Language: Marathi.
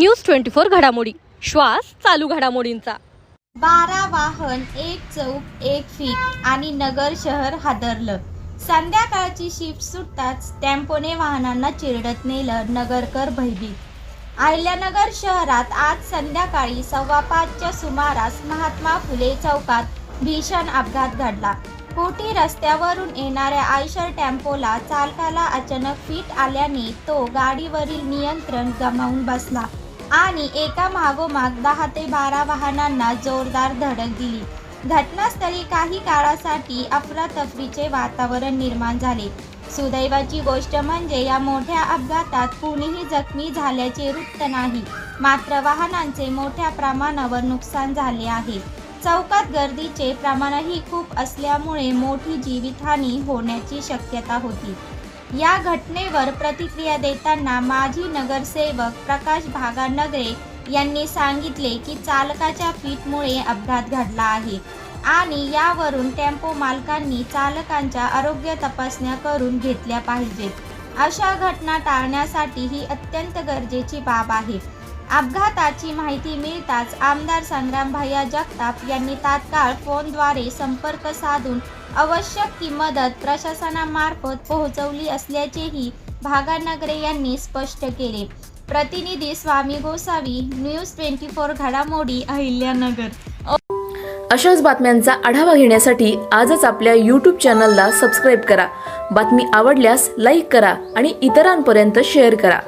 न्यूज ट्वेंटी फोर घडामोडी. श्वास चालू घडामोडींचा. बारा वाहन एक चौक एक फीट आणि नगर शहर हादरलं. संध्याकाळची शिफ्ट सुटताच टेम्पोने वाहनांना चिरडत नेलं नगरकर भयभीत. अहिल्यानगर शहरात आज संध्याकाळी सव्वा पाचच्या सुमारास महात्मा फुले चौकात भीषण अपघात घडला. कोठी रस्त्यावरून येणाऱ्या आयशर टेम्पोला चालकाला अचानक फीट आल्याने तो गाडीवरील नियंत्रण गमावून बसला. आणि एका मागोमाग दहा ते बारा वाहनांना जोरदार धडक दिली. घटनास्थळी काही काळासाठी अफरातफरीचे वातावरण निर्माण झाले. सुदैवाची गोष्ट म्हणजे या मोठ्या अपघातात कुणीही जखमी झाल्याचे वृत्त नाही. मात्र वाहनांचे मोठ्या प्रमाणावर नुकसान झाले आहे. चौकात गर्दीचे प्रमाणही खूप असल्यामुळे मोठी जीवितहानी होण्याची शक्यता होती. या घटनेवर प्रतिक्रिया देताना माजी नगरसेवक प्रकाश भागानगरे यांनी सांगितले की चालकाच्या पीठमुळे अपघात घडला आहे आणि यावरून टेम्पो मालकांनी चालकांच्या आरोग्य तपासण्या करून घेतल्या पाहिजेत. अशा घटना टाळण्यासाठी ही अत्यंत गरजेची बाब आहे. अपघाताची माहिती मिळताच आमदार संग्रामभैया जगताप यांनी तात्काळ फोनद्वारे संपर्क साधून आवश्यक ती मदत प्रशासनामार्फत पोहोचवली असल्याचेही भागानगरे यांनी स्पष्ट केले. प्रतिनिधी Swami Gosavi news twenty four घडामोडी अहिल्यानगर. अशाच बातम्यांचा आढावा घेण्यासाठी आजच आपल्या यूट्यूब चॅनलला सबस्क्राईब करा. बातमी आवडल्यास लाईक करा आणि इतरांपर्यंत शेअर करा.